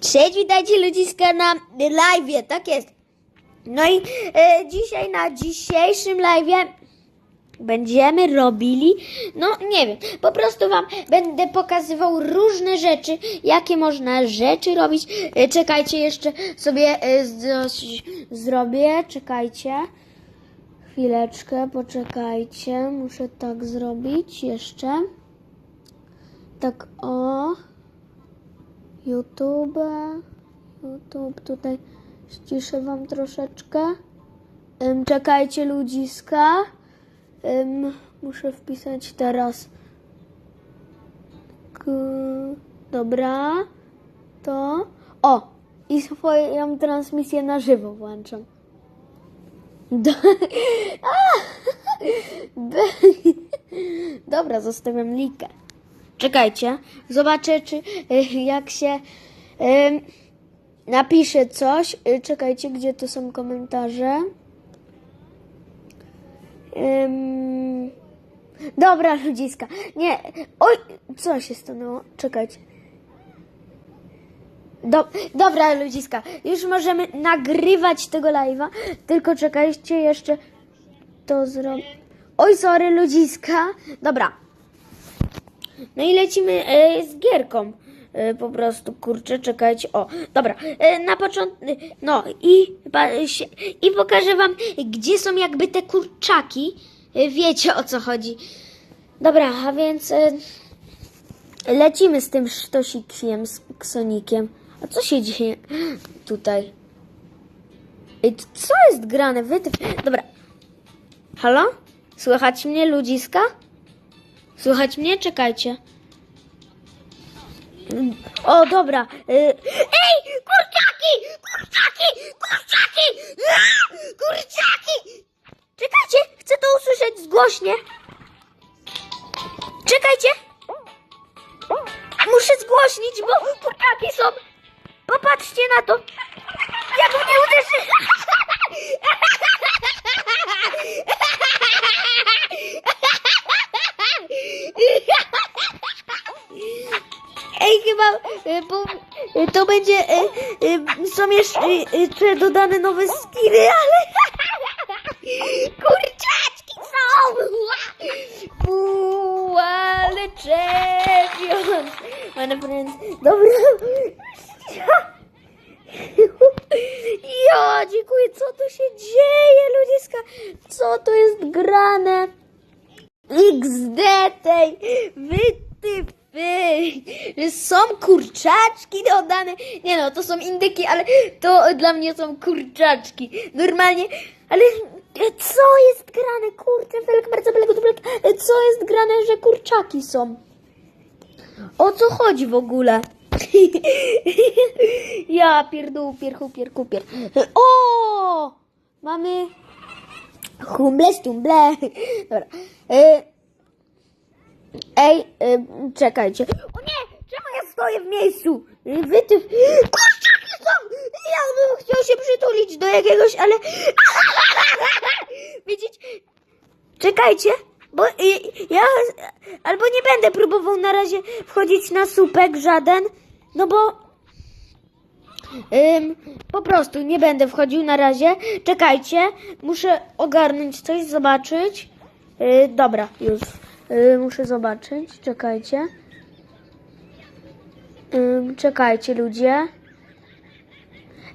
Cześć, witajcie ludziska na live, tak jest. No i e, dzisiaj na dzisiejszym live będziemy robili, no nie wiem, po prostu wam będę pokazywał różne rzeczy, jakie można rzeczy robić. E, czekajcie, jeszcze sobie e, coś zrobię, czekajcie. Chwileczkę, poczekajcie, muszę tak zrobić jeszcze. Tak, o. YouTube, YouTube, tutaj ściszę wam troszeczkę. Ym, czekajcie ludziska. Ym, muszę wpisać teraz. K, dobra, to. O! I swoją transmisję na żywo włączam. Do- Dobra, zostawiam linkę. Czekajcie, zobaczę, czy y, jak się napisze coś. Y, czekajcie, gdzie to są komentarze. Dobra, ludziska. Nie, oj, co się stanęło? Czekajcie. Do, dobra, ludziska, już możemy nagrywać tego live'a, tylko czekajcie jeszcze to zrobię. Oj, sorry, ludziska. Dobra, no i lecimy e, z gierką. E, po prostu, kurczę, czekajcie. O, dobra. E, na początku, no i, pa, się, i pokażę wam, gdzie są jakby te kurczaki. E, wiecie o co chodzi. Dobra, a więc e, lecimy z tym sztosikiem, z ksonikiem. A co się dzieje tutaj? Ej, co jest grane? Wy, dobra. Halo? Słychać mnie, ludziska? Słychać mnie? Czekajcie. O, dobra. Y, Ej, kurczaki! Kurczaki! Kurczaki! Kurczaki! Czekajcie, chcę to usłyszeć zgłośnie. Czekajcie. Muszę zgłośnić, bo kurczaki są. Popatrzcie na to. Jak mnie uderzy. Ej, chyba y, bo, y, to będzie. y, Są jeszcze dodane nowe skiny, ale. Kurczaczki są! Uuu, ale friends. Dobra. Ja, dziękuję. Co tu się dzieje, ludziska? Co to jest grane? XD tej wytypy. Są kurczaczki dodane. Nie no, to są indyki, ale to dla mnie są kurczaczki. Normalnie, ale co jest grane? Kurczę, felek, bardzo belek. Co jest grane, że kurczaki są? O co chodzi w ogóle? ja pierdół, pierchu, pierku, pier. O! Mamy Humble, stumble. Dobra. E, Ej, e, czekajcie. O nie! Czemu ja stoję w miejscu? E, Wytyw. Kurczaki są! Ja bym chciał się przytulić do jakiegoś, ale... Widzicie? Czekajcie, bo ja albo nie będę próbował na razie wchodzić na słupek żaden, no bo Ym, po prostu nie będę wchodził na razie. Czekajcie, muszę ogarnąć coś, zobaczyć. Yy, dobra, już. Yy, muszę zobaczyć, czekajcie. Ym, czekajcie, ludzie.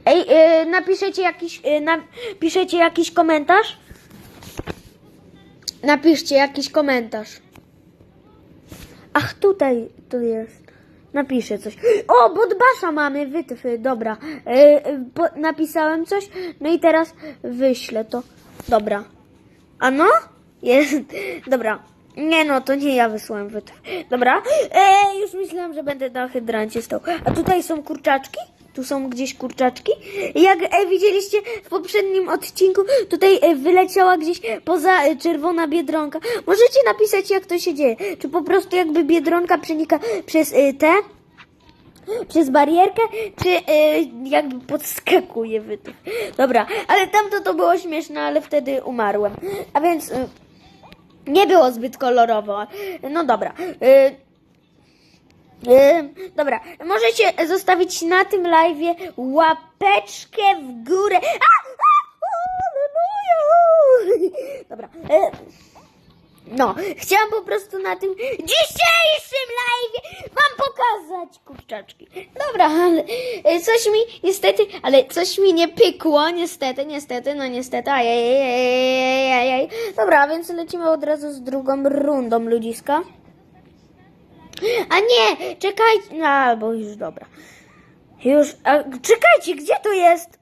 Ej, yy, napiszecie jakiś, yy, napiszecie jakiś komentarz? Napiszcie jakiś komentarz. Ach, tutaj to jest. Napiszę coś. O, Bodbasza mamy, wytwy, dobra. Yy, po, napisałem coś, no i teraz wyślę to. Dobra. A no? Jest. Dobra. Nie no, to nie ja wysłałem wytw. Dobra. E, już myślałam, że będę na hydrancie stał. A tutaj są kurczaczki? Tu są gdzieś kurczaczki. Jak e, widzieliście w poprzednim odcinku, tutaj e, wyleciała gdzieś poza e, czerwona biedronka. Możecie napisać, jak to się dzieje. Czy po prostu jakby biedronka przenika przez e, te, przez barierkę, czy e, jakby podskakuje wytych. Dobra, ale tamto to było śmieszne, ale wtedy umarłem. A więc e, nie było zbyt kolorowo. No dobra. E, dobra, możecie zostawić na tym live łapeczkę w górę. A! Dobra. No, chciałam po prostu na tym dzisiejszym live wam pokazać kurczaczki. Dobra, ale e, coś mi niestety, ale coś mi nie pykło, niestety, niestety, no niestety, ajajajajajaj. Dobra, więc lecimy od razu z drugą rundą ludziska. A nie, czekajcie, no, bo już dobra. Już, a, czekajcie, gdzie to jest?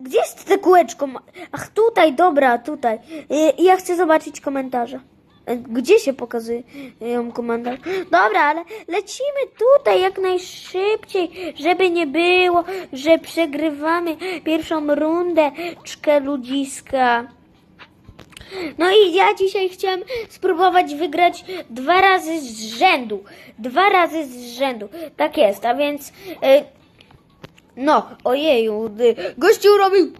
Gdzie jest te kółeczko? Ach, tutaj, dobra, tutaj. Y, ja chcę zobaczyć komentarze. Gdzie się pokazuje ją komentarz? Dobra, ale lecimy tutaj jak najszybciej, żeby nie było, że przegrywamy pierwszą rundę czkę ludziska. No i ja dzisiaj chciałem spróbować wygrać dwa razy z rzędu. Dwa razy z rzędu. Tak jest, a więc. y, no, ojeju, gościu robił.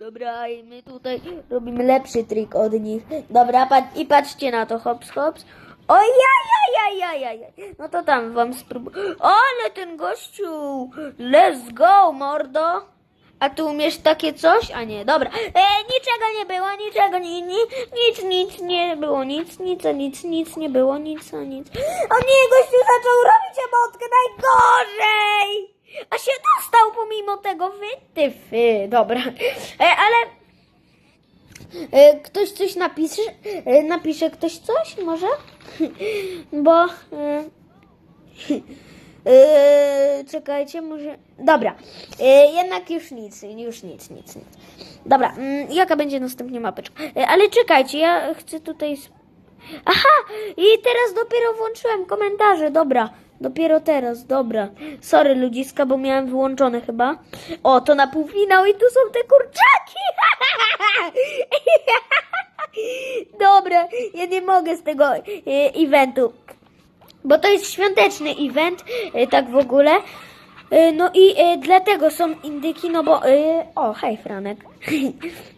Dobra, i my tutaj robimy lepszy trik od nich. Dobra, pat, i patrzcie na to, hops, hops. Ojajajajajaj. No to tam wam spróbuję. Ale ten gościu. Let's go, mordo. A ty umiesz takie coś? A nie, dobra. E, niczego nie było, niczego, ni, ni, nic, nic nie było, nic, nic, nic, nic nie było, nic, nic. O nie, gościu zaczął robić emotkę najgorzej! A się dostał pomimo tego wytyfy. Dobra, e, ale... E, ktoś coś napisze? E, napisze ktoś coś może? Bo... E, Yy, czekajcie, może. Dobra, yy, jednak już nic, już nic, nic, nic. Dobra, mm, jaka będzie następnie mapeczka? Yy, ale czekajcie, ja chcę tutaj. Aha! I teraz dopiero włączyłem komentarze, dobra. Dopiero teraz, dobra. Sorry ludziska, bo miałem wyłączone chyba. O, to na półfinał i tu są te kurczaki! Dobra, ja nie mogę z tego yy, eventu bo to jest świąteczny event, y, tak w ogóle. Y, No i dlatego są indyki, no bo. O, hej, Franek.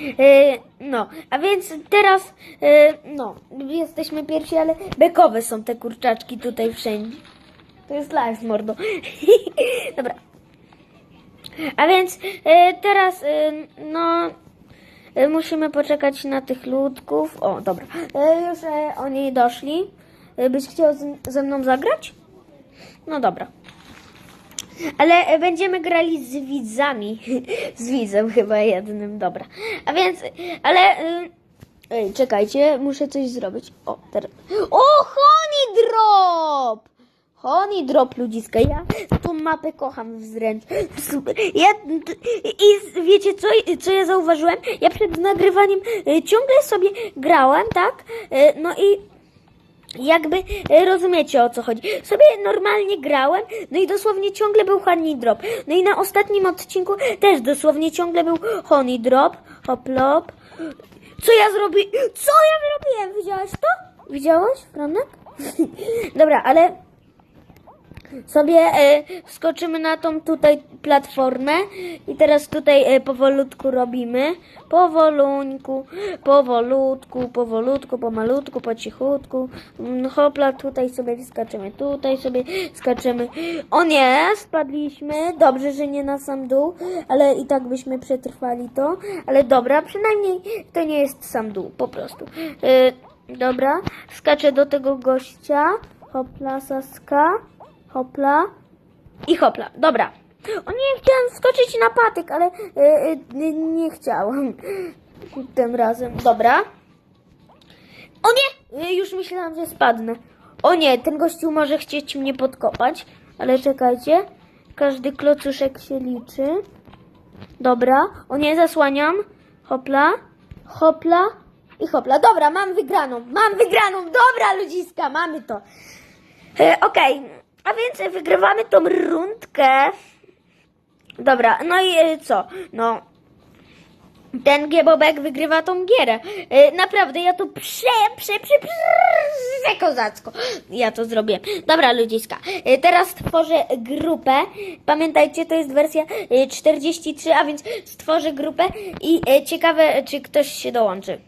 Y, No, a więc teraz, y, no, jesteśmy pierwsi, ale bekowe są te kurczaczki tutaj wszędzie. To jest live, mordo. Dobra. A więc y, teraz, no, musimy poczekać na tych ludków. O, dobra. Już oni doszli. Byś chciał ze mną zagrać? No dobra. Ale będziemy grali z widzami. z widzem chyba jednym, dobra. A więc, ale... y, Ej, czekajcie, muszę coś zrobić. O, teraz... O, Honey Drop! Honey Drop, ludziska. Ja tą mapę kocham. Super. Ja, I wiecie co, co ja zauważyłem? Ja przed nagrywaniem y, ciągle sobie grałem, tak? Y, No i jakby e, rozumiecie o co chodzi. Sobie normalnie grałem, no i dosłownie ciągle był honey drop. No i na ostatnim odcinku też dosłownie ciągle był honey drop. Hoplop. Co ja zrobię? Co ja zrobiłem? Widziałeś to? Widziałeś, Franek? Dobra, ale sobie e, skoczymy na tą tutaj platformę i teraz tutaj e, powolutku robimy. Powoluńku, powolutku, powolutku, pomalutku, po cichutku. Mm, Hopla, tutaj sobie skaczemy, tutaj sobie skaczemy. O nie, spadliśmy. Dobrze, że nie na sam dół, ale i tak byśmy przetrwali to. Ale dobra, przynajmniej to nie jest sam dół, po prostu. E, dobra, skaczę do tego gościa. Hopla, saska. Hopla i hopla. Dobra. O nie, chciałam skoczyć na patyk, ale e, e, nie chciałam tym razem. Dobra. O nie! E, Już myślałam, że spadnę. O nie, ten gościu może chcieć mnie podkopać, ale czekajcie. Każdy klocuszek się liczy. Dobra. O nie, zasłaniam. Hopla. Hopla. I hopla. Dobra, mam wygraną. Mam wygraną. Dobra, ludziska, mamy to. E, Okej, a więc wygrywamy tą rundkę. Dobra, no i e, co? No. Ten Giebobek wygrywa tą gierę. E, naprawdę, ja to prze, prze, prze, prze, kozacko. Ja to zrobię. Dobra, ludziska. E, teraz stworzę grupę. Pamiętajcie, to jest wersja e, 43, a więc stworzę grupę i ciekawe, czy ktoś się dołączy.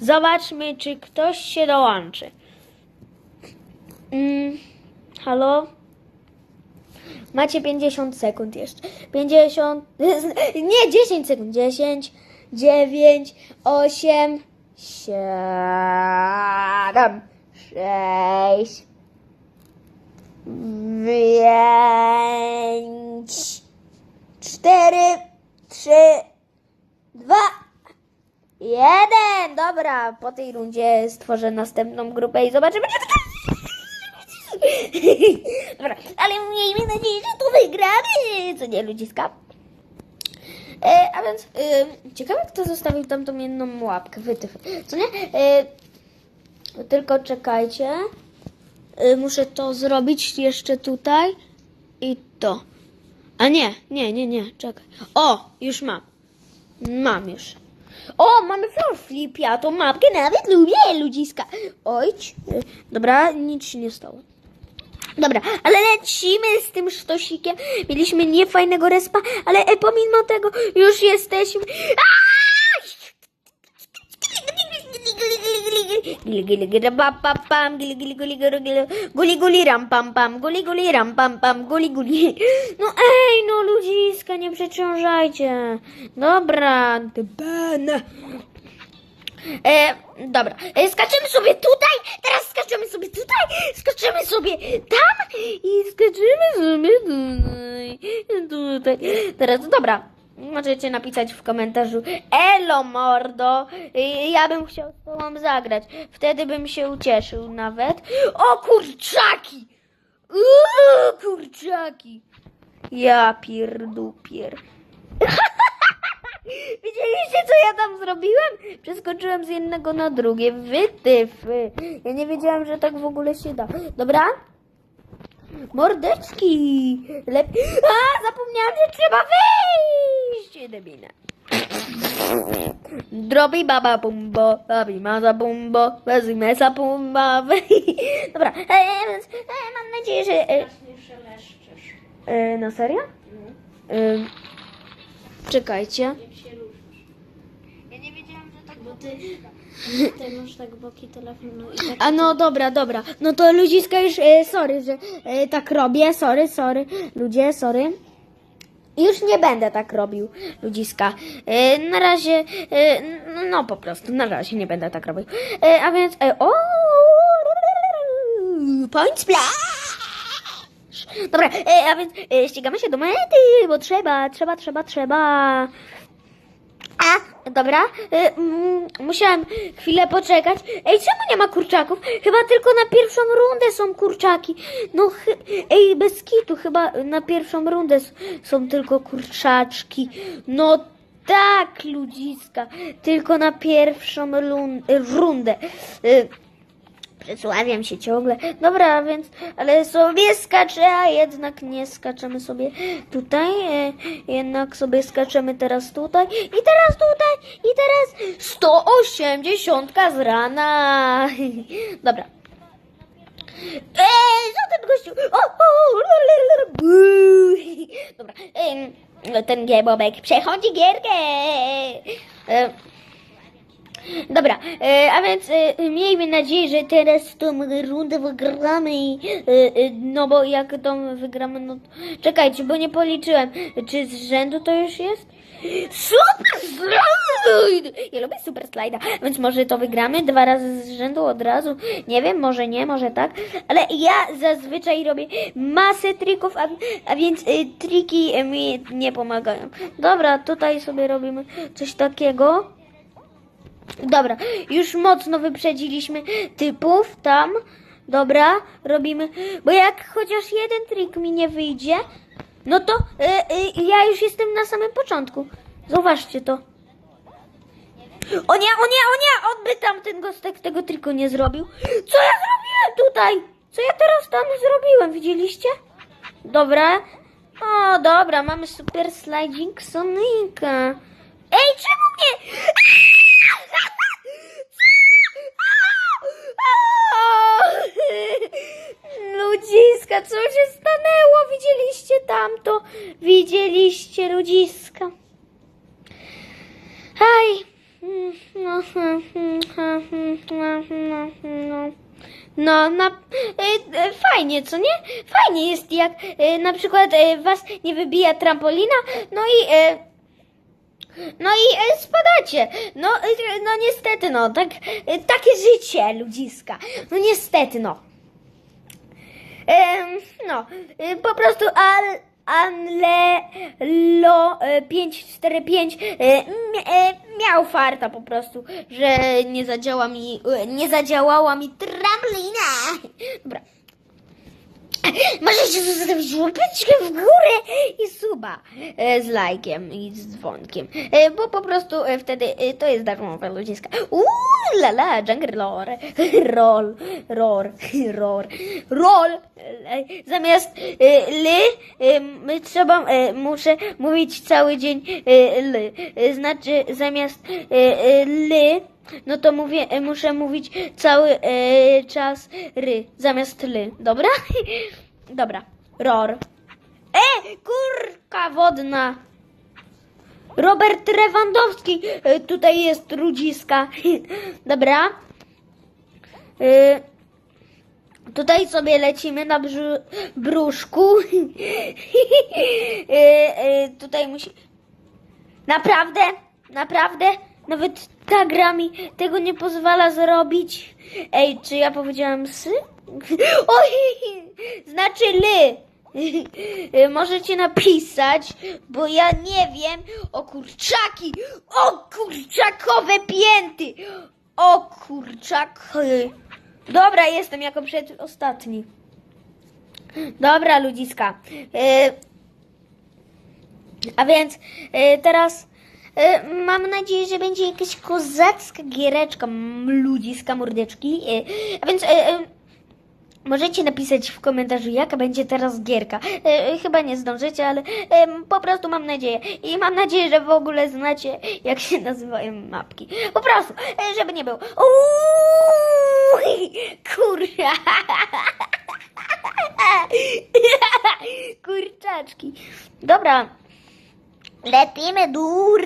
Zobaczmy, czy ktoś się dołączy. Mm, halo? Macie 50 sekund jeszcze. 50. Nie, 10 sekund. 10, 9, 8, 7, 6, 5, 4, 3, 2, jeden! Dobra, po tej rundzie stworzę następną grupę i zobaczymy, czy. Dobra, ale miejmy nadzieję, że tu wygramy, co nie, ludziska? E, a więc, e, ciekawe, kto zostawił tam tą jedną łapkę, wytyfy, co nie? E, tylko czekajcie, e, muszę to zrobić jeszcze tutaj i to. A nie, nie, nie, nie, czekaj. O, już mam. Mam już. O, mamy floor flip, ja tą mapkę nawet lubię, ludziska. Ojć. Y, Dobra, nic się nie stało. Dobra, ale lecimy z tym sztosikiem. Mieliśmy niefajnego respa, ale e, pomimo tego już jesteśmy... Aaaa! Gili gili gili pam pam pam gili gili guli guli guli guli guli ram pam pam guli guli ram pam pam guli guli No ej, no ludziska, nie przeciążajcie. Dobra, ty bana. E, dobra, e, skaczemy sobie tutaj, teraz skaczemy sobie tutaj, skaczemy sobie tam i skaczemy sobie tutaj, tutaj. Teraz, dobra, możecie napisać w komentarzu Elo mordo, e, ja bym chciał z tobą zagrać, wtedy bym się ucieszył nawet. O kurczaki, Uuu, kurczaki, ja pierdupier. Widzieliście, co ja tam zrobiłem? Przeskoczyłem z jednego na drugie. Wytyfy. Ja nie wiedziałam, że tak w ogóle się da. Dobra? Mordeczki. Lep... A, zapomniałam, że trzeba wyjść. Debina. Drobi baba bumbo, babi maza bumbo, wezi mesa bumba. Dobra, e, więc e, mam nadzieję, że... E, e, na serio? E, czekajcie. Jak się ruszasz. Ja nie wiedziałam, że tak Bo ty, ty masz tak boki telefonu i tak... A no dobra, dobra. No to ludziska już, e, sorry, że e, tak robię, sorry, sorry. Ludzie, sorry. Już nie będę tak robił, ludziska. E, na razie, e, no, no po prostu, na razie nie będę tak robił. E, a więc, e, o, point splash! Dobra, e, a więc e, ścigamy się do mety, bo trzeba, trzeba, trzeba, trzeba. A, dobra, y, mm, musiałam chwilę poczekać. Ej, czemu nie ma kurczaków? Chyba tylko na pierwszą rundę są kurczaki. No, ej, bez kitu, chyba na pierwszą rundę są tylko kurczaczki. No tak, ludziska, tylko na pierwszą rundę. Y, Przesławiam się ciągle. Dobra, więc, ale sobie skaczę, a jednak nie skaczemy sobie tutaj. E, jednak sobie skaczemy teraz tutaj i teraz tutaj i teraz 180 z rana. Dobra. Ej, co ten gościu? O. Dobra, ten giebobek przechodzi gierkę. E, Dobra, e, a więc e, miejmy nadzieję, że teraz tą rundę wygramy e, no bo jak tą wygramy, no czekajcie, bo nie policzyłem, czy z rzędu to już jest? Super slajd! Ja lubię super slajda, więc może to wygramy dwa razy z rzędu od razu. Nie wiem, może nie, może tak, ale ja zazwyczaj robię masę trików, a, a więc triki mi nie pomagają. Dobra, tutaj sobie robimy coś takiego. Dobra, już mocno wyprzedziliśmy typów tam. Dobra, robimy. Bo jak chociaż jeden trik mi nie wyjdzie, no to y, y, ja już jestem na samym początku. Zauważcie to. O nie, o nie, o nie! Odby tamten gostek tego triku nie zrobił. Co ja zrobiłem tutaj? Co ja teraz tam zrobiłem? Widzieliście? Dobra. O, dobra, mamy super sliding Sonika. Ej, czemu mnie... Ludziska, co się stanęło? Widzieliście tamto? Widzieliście ludziska? Aj. No, na, y, y, fajnie, co nie? Fajnie jest, jak y, na przykład y, was nie wybija trampolina, no i... Y, no i y, spadacie. No, y, no niestety, no, tak, y, takie życie ludziska. No niestety, no. Em, no, po prostu al, Anle Lo y, 545 y, mi- y, miał farta po prostu, że nie zadziała mi, nie zadziałała mi trampolina. Dobra. Możecie zostawić łapeczkę w górę i suba e, z lajkiem i z dzwonkiem, e, bo po prostu e, wtedy to jest darmowe ludziska. Uuu, la la, jungle lore, roll, roar, roar, roll. Zamiast ly, trzeba, muszę mówić cały dzień. E, Znaczy zamiast ly, no to mówię, e, muszę mówić cały e, czas ry zamiast ly, dobra? Dobra, ror. E, kurka wodna. Robert Lewandowski, e, tutaj jest rudziska. Dobra. E, Tutaj sobie lecimy na brzu- brzuszku. E, e, Tutaj musi... Naprawdę, naprawdę, nawet ta gra mi tego nie pozwala zrobić. Ej, czy ja powiedziałam sy? Oj, znaczy ly. Możecie napisać, bo ja nie wiem. O kurczaki, o kurczakowe pięty, o kurczaki. Dobra, jestem jako przedostatni. Dobra, ludziska. E, a więc e, teraz mam nadzieję, że będzie jakaś kozacka giereczka m, ludziska mordeczki. E, a więc e, e, możecie napisać w komentarzu, jaka będzie teraz gierka. E, e, chyba nie zdążycie, ale e, po prostu mam nadzieję. I mam nadzieję, że w ogóle znacie, jak się nazywają mapki. Po prostu, e, żeby nie było. Uuu, kurwa. Kurczaczki. Dobra. Lecimy dur.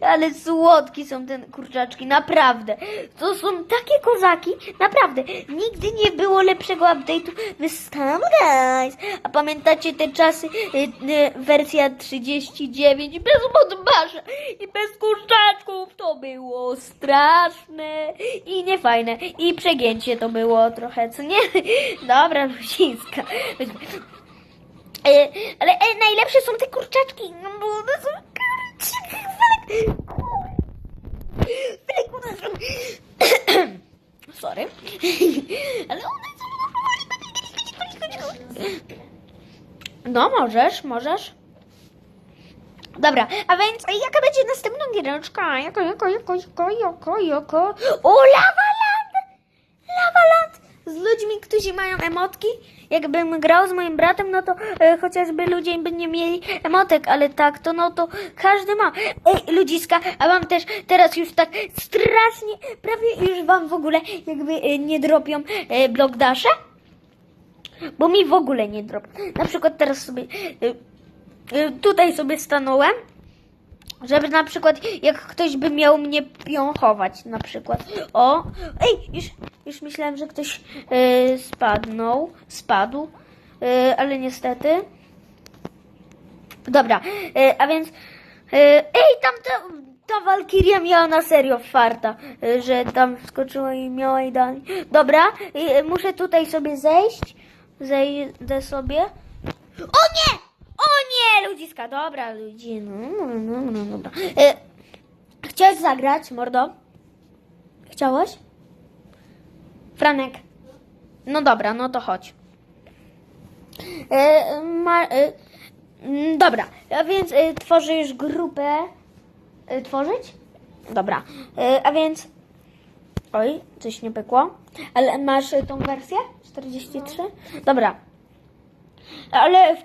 Ale słodki są te kurczaczki, naprawdę. To są takie kozaki, naprawdę. Nigdy nie było lepszego update'u w Stam Guys. A pamiętacie te czasy, y, y, wersja 39 bez modbasza i bez kurczaczków? To było straszne i niefajne. I przegięcie to było trochę, co nie? Dobra, ludziska. E, ale e, najlepsze są te kurczaczki, no bo one są. Felek, one są... Sorry. Ale one są... No, możesz, możesz. Dobra, a więc jaka będzie następna giereczka? Jaka, jaka, jaka, jaka, jaka, jaka? O, Lavaland! Z ludźmi, którzy mają emotki. Jakbym grał z moim bratem, no to e, chociażby ludzie by nie mieli emotek, ale tak, to no to każdy ma. Ej, ludziska, a wam też teraz już tak strasznie, prawie już wam w ogóle jakby e, nie dropią e, blok dasze? Bo mi w ogóle nie dropią. Na przykład teraz sobie e, e, tutaj sobie stanąłem. Żeby na przykład, jak ktoś by miał mnie piąchować, na przykład. O, ej, już, już myślałem, że ktoś e, spadnął, spadł, e, ale niestety. Dobra, e, a więc, e, ej, tam ta, ta Walkiria miała na serio farta, e, że tam skoczyła i miała idealnie. Dobra, e, muszę tutaj sobie zejść, zejdę sobie. O nie! O nie, ludziska, dobra, ludzi, no, no, no, no, no, dobra. E, chciałeś zagrać, mordo? Chciałeś? Franek. No dobra, no to chodź. E, ma, e, mm, dobra, a więc e, tworzysz grupę. E, tworzyć? Dobra, e, a więc. Oj, coś nie pykło. Ale masz tą wersję? 43? Dobra. Ale w,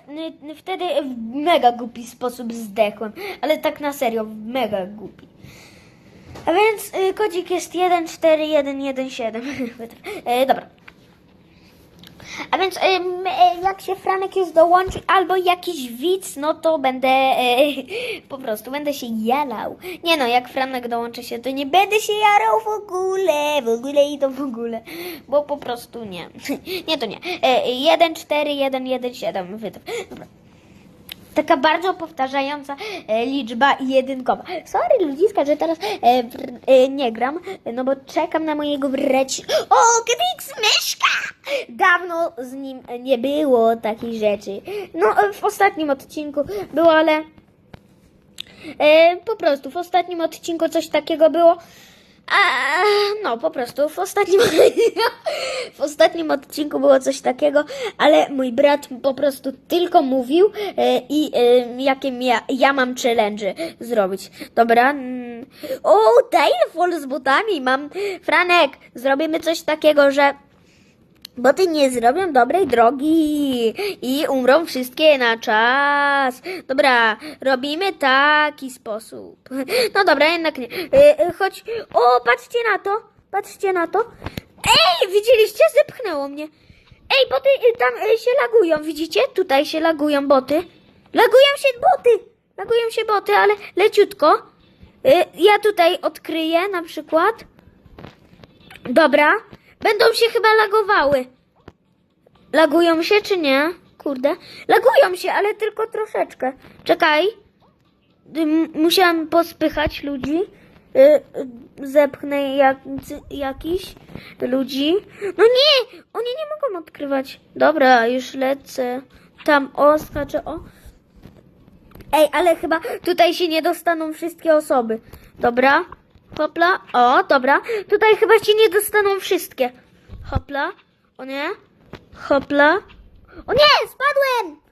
wtedy w mega głupi sposób zdechłem. Ale tak na serio, w mega głupi. A więc y, kodzik jest 14117. e, dobra. A więc e, jak się Franek już dołączy, albo jakiś widz, no to będę e, po prostu będę się jarał. Nie no, jak Franek dołączy się, to nie będę się jarał w ogóle, w ogóle i to w ogóle, bo po prostu nie. Nie, to nie. E, 1, 4, 1, 1, 7, wytyw. Dobra. Taka bardzo powtarzająca e, liczba jedynkowa. Sorry ludziska, że teraz e, wr- e, nie gram, no bo czekam na mojego wreci... O, Kevix Myszka! Dawno z nim nie było takiej rzeczy. No, e, w ostatnim odcinku było, ale... E, po prostu w ostatnim odcinku coś takiego było. A, no, po prostu w ostatnim, w ostatnim odcinku było coś takiego, ale mój brat po prostu tylko mówił e, i e, jakie ja, ja mam challenge zrobić. Dobra. mm. O, Tailfall z butami mam. Franek, zrobimy coś takiego, że bo ty nie zrobią dobrej drogi i umrą wszystkie na czas. Dobra, robimy taki sposób. No dobra, jednak nie. E, e, Chodź. O, patrzcie na to. Patrzcie na to. Ej, widzieliście? Zepchnęło mnie. Ej, boty y, tam y, się lagują, widzicie? Tutaj się lagują boty. Lagują się boty. Lagują się boty, ale leciutko. Y, Ja tutaj odkryję na przykład. Dobra. Będą się chyba lagowały. Lagują się czy nie? Kurde. Lagują się, ale tylko troszeczkę. Czekaj. Musiałam pospychać ludzi. Y, y, Zepchnę jak, jakiś ludzi. No nie! Oni nie mogą odkrywać. Dobra, już lecę. Tam, o, skaczę, o. Ej, ale chyba tutaj się nie dostaną wszystkie osoby. Dobra. Hopla. O, dobra. Tutaj chyba się nie dostaną wszystkie. Hopla. O nie. Hopla. O nie, spadłem!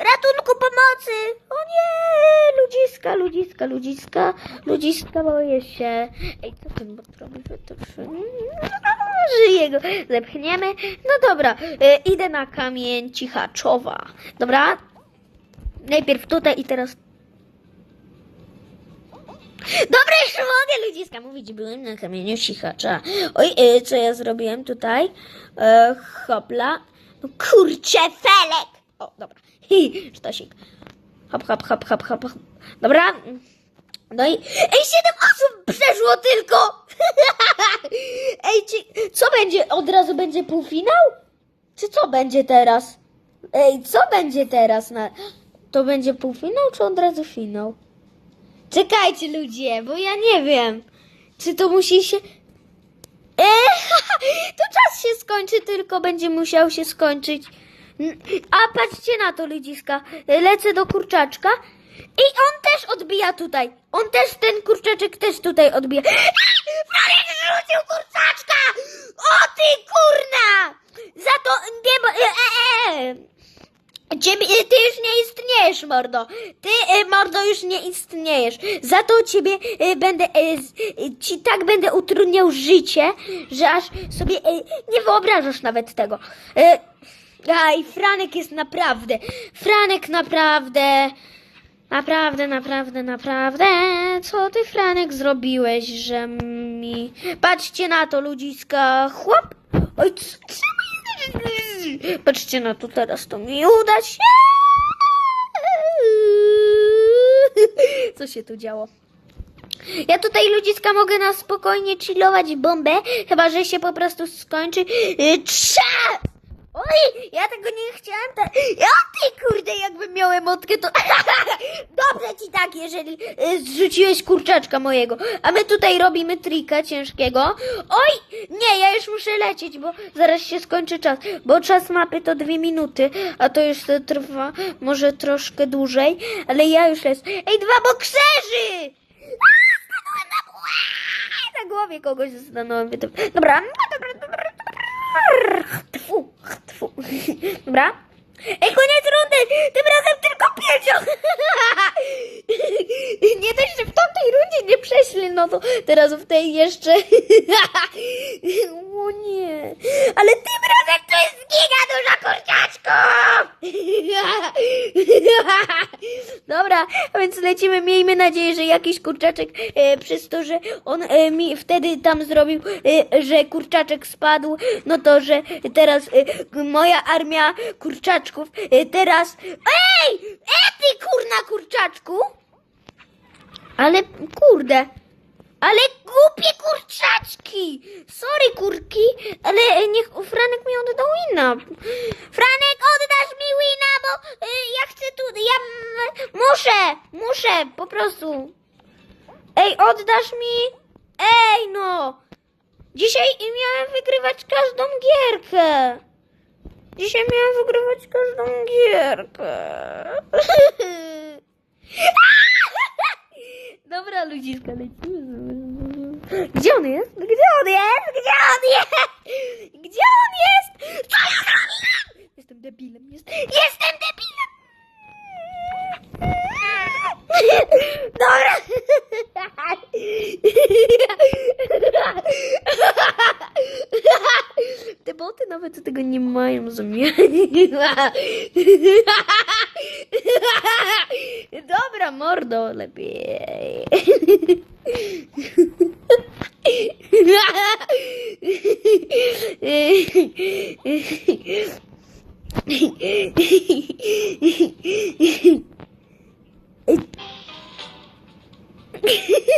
Ratunku pomocy! O nie! Ludziska, ludziska, ludziska, ludziska, boję się. Ej, co ten bot robi? To Żyje go. Zepchniemy. No dobra, e, idę na kamień cichaczowa. Dobra? Najpierw tutaj i teraz Dobra, już mogę ludziska mówić, byłem na kamieniu cichacza. Oj, e, co ja zrobiłem tutaj? E, hopla. No kurczę, felek! O, dobra. Hi, sztosik. Hop, hop, hop, hop, hop. Dobra. No i... Ej, siedem osób przeszło tylko! Ej, czy... Co będzie? Od razu będzie półfinał? Czy co będzie teraz? Ej, co będzie teraz? Na... To będzie półfinał, czy od razu finał? Czekajcie ludzie, bo ja nie wiem. Czy to musi się... Eee, to czas się skończy, tylko będzie musiał się skończyć. A patrzcie na to, ludziska. Lecę do kurczaczka i on też odbija tutaj. On też, ten kurczaczek też tutaj odbija. Franek rzucił kurczaczka! O ty kurna! Za to nie... ma- E, e, e. Ciebie, ty już nie istniejesz, mordo. Ty, e, mordo, już nie istniejesz. Za to ciebie e, będę, e, e, ci tak będę utrudniał życie, że aż sobie e, nie wyobrażasz nawet tego. E, aj, Franek jest naprawdę, Franek naprawdę, naprawdę, naprawdę, naprawdę. Co ty, Franek, zrobiłeś, że mi... Patrzcie na to, ludziska. Chłop. Oj, c- czemu jesteś... Patrzcie na to, teraz to mi uda się. Co się tu działo? Ja tutaj ludziska mogę na spokojnie chillować bombę, chyba że się po prostu skończy. Trza! Oj, ja tego nie chciałem. Ta... Ja ty kurde, jakbym miał emotkę, to dobrze ci tak, jeżeli y, zrzuciłeś kurczaczka mojego. A my tutaj robimy trika ciężkiego. Oj, nie, ja już muszę lecieć, bo zaraz się skończy czas. Bo czas mapy to dwie minuty, a to już trwa może troszkę dłużej, ale ja już lecę. Ej, dwa bokserzy! A, na, na głowie kogoś stanąłem. Dobra, dobra, dobra, dobra. Ej, koniec rundy! Tym razem tylko pięciu! Nie dość, że w tamtej rundzie nie przeszli, no to teraz w tej jeszcze... O nie. Ale tym razem to jest giga duża kurczaczka! Dobra, a więc lecimy. Miejmy nadzieję, że jakiś kurczaczek e, przez to, że on e, mi wtedy tam zrobił, e, że kurczaczek spadł, no to, że teraz e, moja armia kurczaczków e, teraz... Ej! E ty kurna kurczaczku! Ale kurde, ale głupie kurczaczki! Sorry kurki, ale niech Franek mi oddał wina. Franek, oddasz mi wina, bo y, ja chcę tu, ja muszę, muszę, po prostu. Ej, oddasz mi? Ej, no! Dzisiaj miałem wygrywać każdą gierkę. Dzisiaj miałem wygrywać każdą gierkę. Dobra, ludziska, lecimy. Gdzie on jest? Gdzie on jest? Gdzie on jest? Gdzie on jest? Co ja zrobiłem? Jestem debilem. Jest, jestem debilem! Dobra. Te boty nawet tego nie mają zamiaru. Dobra, mordo, lepiej.